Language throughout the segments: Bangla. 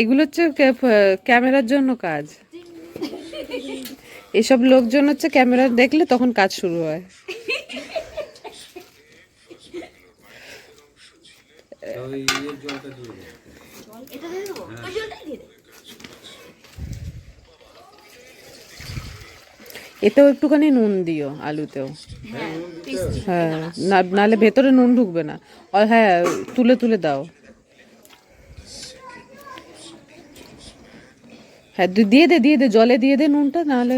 এগুলো হচ্ছে ক্যামেরার জন্য কাজ। এসব লোকজন হচ্ছে ক্যামেরা দেখলে তখন কাজ শুরু হয়। এতেও একটুখানি নুন দিও আলুতেও। হ্যাঁ না নাহলে ভেতরে নুন ঢুকবে না। আর হ্যাঁ তুলে তুলে দাও। হ্যাঁ দি- দিয়ে দে দিয়ে দে জলে দিয়ে দে নুনটা নাহলে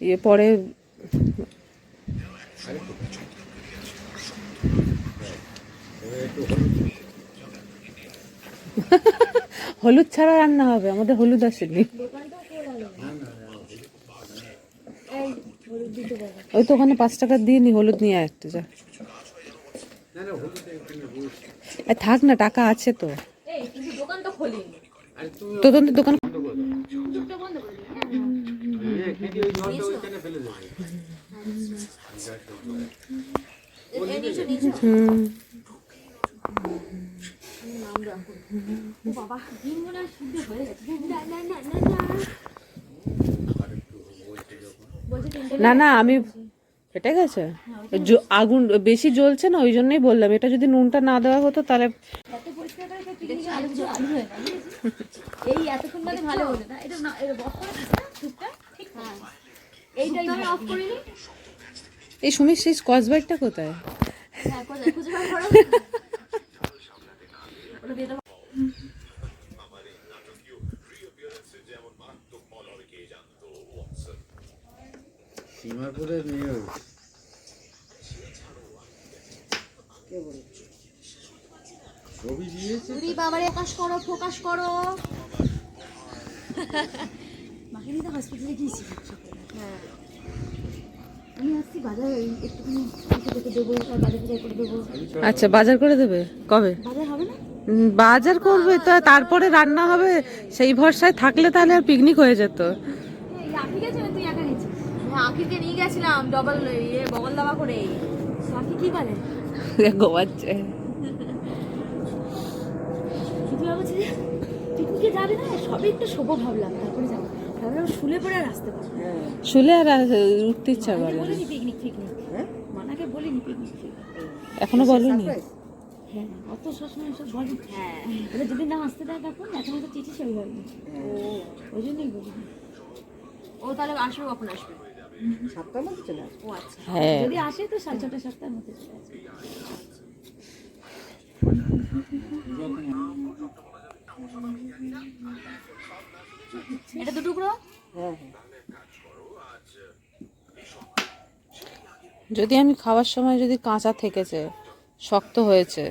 ইয়ে পরে হলুদ ছাড়া রান্না হবে আমাদের হলুদ আসেনি। ওই তো ওখানে পাঁচ টাকা দিয়ে নি হলুদ নিয়ে একটা যা। থাক না টাকা আছে তো। তোদের দোকান না না, আমি ফেটে গেছে। আগুন, বেশি জ্বলছে না, ওই জন্যই বললাম। এটা যদি নুনটা না দেওয়া হতো, তাহলে এই এতক্ষণ ভালো হতো না। এটা হ্যাঁ। এই সুমির সেই স্কচ ব্রাইটটা কোথায়? হ্যাঁ মেয়ে ওই। ছবি দিয়েছে বাবারে ফোকাস করো ফোকাস করো। মাকে নিয়ে তো হসপিটালে গিয়েছি হ্যাঁ। আমি আসছি বাজার একটুখানি দেবো বাজার বাজার করে দেবো। আচ্ছা বাজার করে দেবে? কবে? বাজার হবে না? বাজার করবে তো তারপরে রান্না হবে সেই ভরসায় থাকলে তাহলে আর পিকনিক হয়ে যেত। তুই হ্যাঁ আঁকিকে নিয়ে গেছিলাম ডবল ইয়ে বগল দাবা করে। আঁকি কি করে? গোবাচ্ছে কিছু ভাবছি যে পিকনিকে যাবে না? সবে একটু শোবো ভাবলাম তারপরে যাব। শুলে পরে আর আসতে পারব শুলে আর উঠতে ইচ্ছা করে না। বলিনি পিকনিক পিকনিক মানাকে বলিনি পিকনিক পিকনিক এখনও বলনি? হ্যাঁ অত সবসময় সব বলে। হ্যাঁ। যদি না আসতে দেয় তখন এখন তো চিঠি হয়নি ও ওই জন্যই বলি। ও তাহলে আসবে কখন আসবে? সাতটার মধ্যে চলে আসবে। ও আচ্ছা। হ্যাঁ। যদি আসে তো সাড়ে ছটা সাতটার মধ্যে চলে আসবে এটা দু টুকরো হ্যাঁ হ্যাঁ যদি আমি খাওয়ার সময় যদি কাঁচা থেকেছে শক্ত হয়েছে